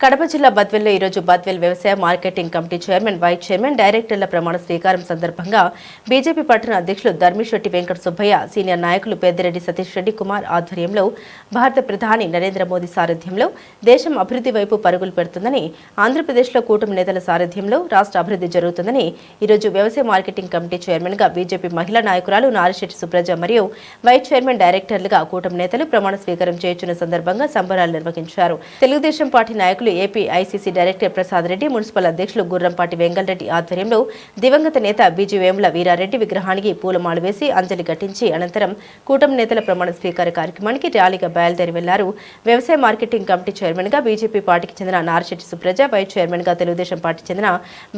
కడప జిల్లా బద్వెల్లో ఈరోజు బద్వెల్ వ్యవసాయ marketing committee chairman vice chairman డైరెక్టర్ల ప్రమాణ స్వీకారం సందర్భంగా బీజేపీ పట్టణ అధ్యక్షులు ధర్మిశెట్టి వెంకట సుబ్బయ్య సీనియర్ నాయకులు పెద్దిరెడ్డి సతీష్ రెడ్డి కుమార్ ఆధ్వర్యంలో భారత ప్రధాని నరేంద్ర మోదీ సారథ్యంలో దేశం అభివృద్ధి వైపు పరుగులు పెడుతుందని ఆంధ్రప్రదేశ్లో కూటమి నేతల సారథ్యంలో రాష్ట్ర అభివృద్ధి జరుగుతుందని ఈరోజు వ్యవసాయ మార్కెటింగ్ కమిటీ చైర్మన్గా బీజేపీ మహిళా నాయకురాలు నారిశెట్టి సుబ్రజ మరియు వైస్ చైర్మన్ డైరెక్టర్లుగా కూటమి నేతలు ప్రమాణ స్వీకారం చేయించిన సందర్భంగా సంబరాలు నిర్వహించారు. తెలుగుదేశం పార్టీ నాయకులు AP ICC director Prasad Reddy municipal అధ్యక్షులు గుర్రంపాటి వెంగళరెడ్డి ఆధ్వర్యంలో దివంగత నేత బీజీ వేముల వీరారెడ్డి విగ్రహానికి పూలమాలు వేసి అంజలి ఘటించి అనంతరం కూటమి నేతల ప్రమాణ స్వీకార కార్యక్రమానికి ర్యాలీగా బయలుదేరి వెళ్ళారు. వ్యవసాయ మార్కెటింగ్ కమిటీ చైర్మన్గా బీజేపీ పార్టీకి చెందిన నారిశెట్టి సుప్రజ వైస్ చైర్మన్గా తెలుగుదేశం పార్టీకి చెందిన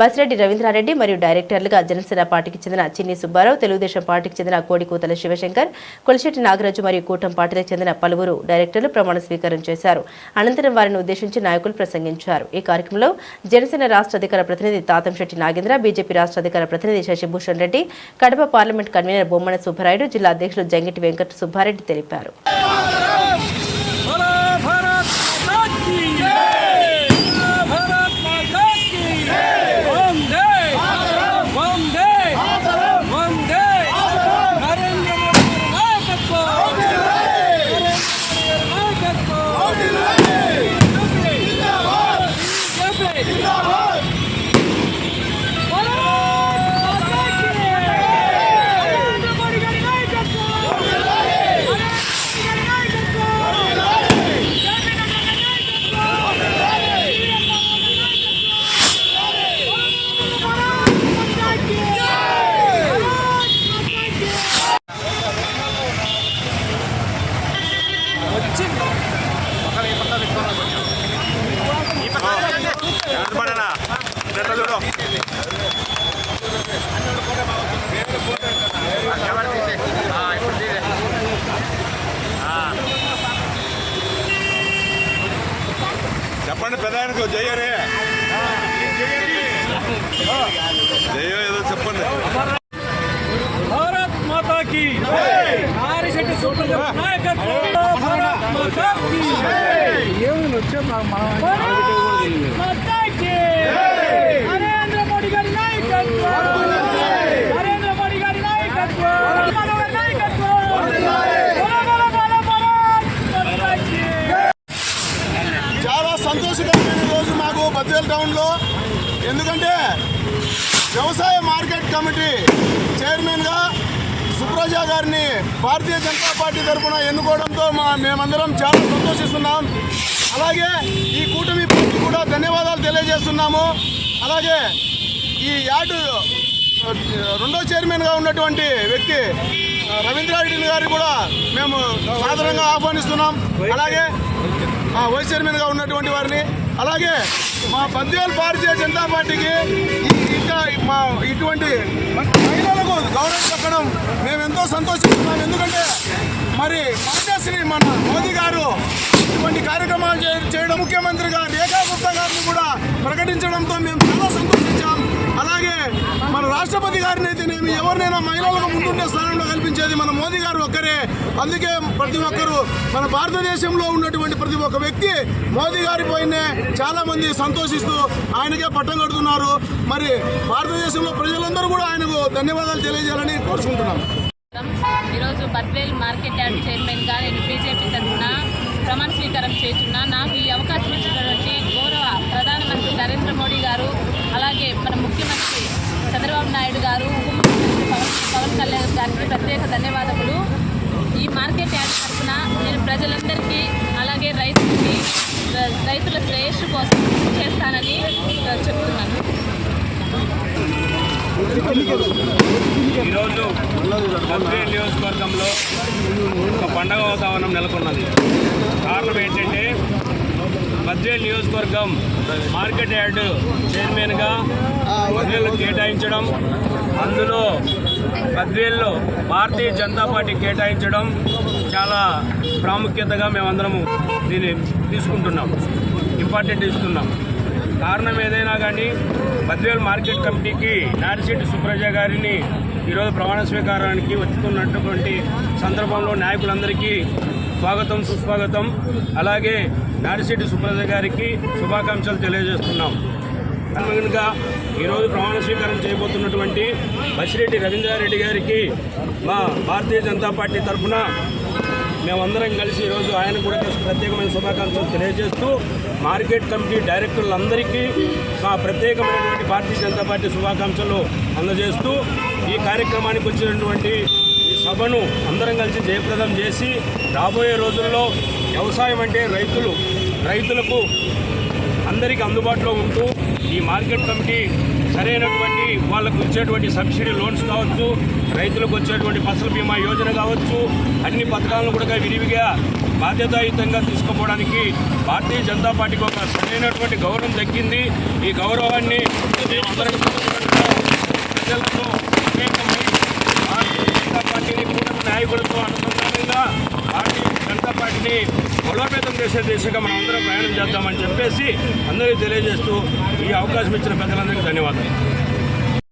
బసిరెడ్డి రవీంద్రారెడ్డి మరియు డైరెక్టర్లుగా జనసేన పార్టీకి చెందిన చిన్ని సుబ్బారావు తెలుగుదేశం పార్టీకి చెందిన కోడికూతల శివశంకర్ కొలిశెట్టి నాగరాజు మరియు కూటం పార్టీలకు చెందిన పలువురు డైరెక్టర్లు ప్రమాణ స్వీకారం చేశారు. అనంతరం వారిని ఉద్దేశించి నాయకులు ప్రసంగించారు. ఈ కార్యక్రమంలో జనసేన రాష్ట్ర అధికార ప్రతినిధి తాతంశెట్టి నాగేంద్ర బీజేపీ రాష్ట్ర అధికార ప్రతినిధి శశిభూషణ్ రెడ్డి కడప పార్లమెంట్ కన్వీనర్ బొమ్మన సుబ్బారాయుడు జిల్లా అధ్యక్షులు జంగిటి వెంకట సుబ్బారెడ్డి తెలిపారు. it. It's not us. చెప్పండి ప్రధానికి జయరే జయో ఏదో చెప్పండి. భారత్ మాతాకి నారిశెట్టి నాయకత్వం. ఏమి వచ్చాం కమిటీ చైర్మన్గా సుప్రజా గారిని భారతీయ జనతా పార్టీ తరఫున ఎన్నుకోవడంతో మా మేమందరం చాలా సంతోషిస్తున్నాం. అలాగే ఈ కూటమి పార్టీ కూడా ధన్యవాదాలు తెలియజేస్తున్నాము. అలాగే ఈ యార్డు రెండో చైర్మన్గా ఉన్నటువంటి వ్యక్తి రవీంద్రారెడ్డి గారిని కూడా మేము సాధారణంగా ఆహ్వానిస్తున్నాం. అలాగే వైస్ చైర్మన్గా ఉన్నటువంటి వారిని. అలాగే మా పద్వేలు భారతీయ జనతా పార్టీకి ఇంకా మా ఇటువంటి మహిళలకు గౌరవం చెప్పడం మేము ఎంతో సంతోషిస్తున్నాం. ఎందుకంటే మరి మాన్యశ్రీ మన మోదీ గారు ఇటువంటి కార్యక్రమాలు చేయడం ముఖ్యమంత్రిగా రేఖా గుప్తా గారిని కూడా ప్రకటించడంతో మేము చాలా సంతోషించాం. అలాగే మన రాష్ట్రపతి గారిని అయితేనేమి ఎవరినైనా మహిళలకు ముందుండే స్థానంలో కల్పించేది మన మోదీ గారు ఒక్కరే. అందుకే ప్రతి ఒక్కరు మన భారతదేశంలో ఉన్నటువంటి ప్రతి ఒక్క వ్యక్తి మోదీ గారి పైనే చాలా మంది సంతోషిస్తూ ఆయనకే పట్టం కడుతున్నారు. మరి భారతదేశంలో ప్రజలందరూ కూడా ఆయనకు ధన్యవాదాలు తెలియజేయాలని కోరుకుంటున్నాం ఈరోజు బద్వేల్ మార్కెట్ యార్డ్ చైర్మన్గా నేను బీజేపీ తరఫున ప్రమాణ స్వీకారం చేస్తున్నా. నాకు ఈ అవకాశం ఇచ్చినటువంటి గౌరవ ప్రధానమంత్రి నరేంద్ర మోడీ గారు అలాగే మన ముఖ్యమంత్రి చంద్రబాబు నాయుడు గారు పవన్ కళ్యాణ్ గారికి ప్రత్యేక ధన్యవాదములు. ఈ మార్కెట్ యార్డ్ తరఫున నేను ప్రజలందరికీ అలాగే రైతులకి రైతుల శ్రేయస్సు కోసం చేస్తానని చెప్తున్నాను. ఈరోజు మంత్రి నియోజకవర్గంలో ఒక పండగ వాతావరణం నెలకొన్నది. కారణం ఏంటంటే బద్వేల్ నియోజకవర్గం మార్కెట్ యార్డు చైర్మన్గా బద్వేలు కేటాయించడం అందులో పద్వేల్లో భారతీయ జనతా పార్టీ కేటాయించడం చాలా ప్రాముఖ్యతగా మేమందరము దీన్ని తీసుకుంటున్నాం ఇంపార్టెంట్ ఇస్తున్నాం. కారణం ఏదైనా కానీ బద్వేల్ మార్కెట్ కమిటీకి నారిశెట్టి సుప్రజ గారిని ఈరోజు ప్రమాణ స్వీకారానికి వచ్చుతున్నటువంటి సందర్భంలో నాయకులందరికీ స్వాగతం సుస్వాగతం. అలాగే నారిశెట్టి సుప్రజ గారికి శుభాకాంక్షలు తెలియజేస్తున్నాం. కనుక ఈరోజు ప్రమాణ స్వీకారం చేయబోతున్నటువంటి బసిరెడ్డి రవీంద్రారెడ్డి గారికి మా భారతీయ జనతా పార్టీ తరఫున మేమందరం కలిసి ఈరోజు ఆయన కూడా ప్రత్యేకమైన శుభాకాంక్షలు తెలియజేస్తూ మార్కెట్ కమిటీ డైరెక్టర్లందరికీ మా ప్రత్యేకమైనటువంటి భారతీయ జనతా పార్టీ శుభాకాంక్షలు అందజేస్తూ ఈ కార్యక్రమానికి వచ్చినటువంటి సభను అందరం కలిసి జయప్రదం చేసి రాబోయే రోజుల్లో వ్యవసాయం అంటే రైతులు రైతులకు అందరికీ అందుబాటులో ఉంటూ ఈ మార్కెట్ కమిటీ సరైనటువంటి వాళ్ళకు వచ్చేటువంటి సబ్సిడీ లోన్స్ కావచ్చు రైతులకు వచ్చేటువంటి ఫసల్ బీమా యోజన కావచ్చు అన్ని పథకాలను కూడా విరివిగా బాధ్యతాయుతంగా తీసుకుపోవడానికి భారతీయ జనతా పార్టీకి ఒక సరైనటువంటి గౌరవం దక్కింది. ఈ గౌరవాన్ని ప్రజలతో వివేకమై భారతీయ జనతా పార్టీని కూటమి నాయకులతో అనుసంధానం దేశాన్ని బలోపేతం చేసే దిశగా మనం అందరం ప్రయాణం చేద్దామని చెప్పేసి అందరికీ తెలియజేస్తూ ఈ అవకాశం ఇచ్చిన పెద్దలందరికీ ధన్యవాదాలు.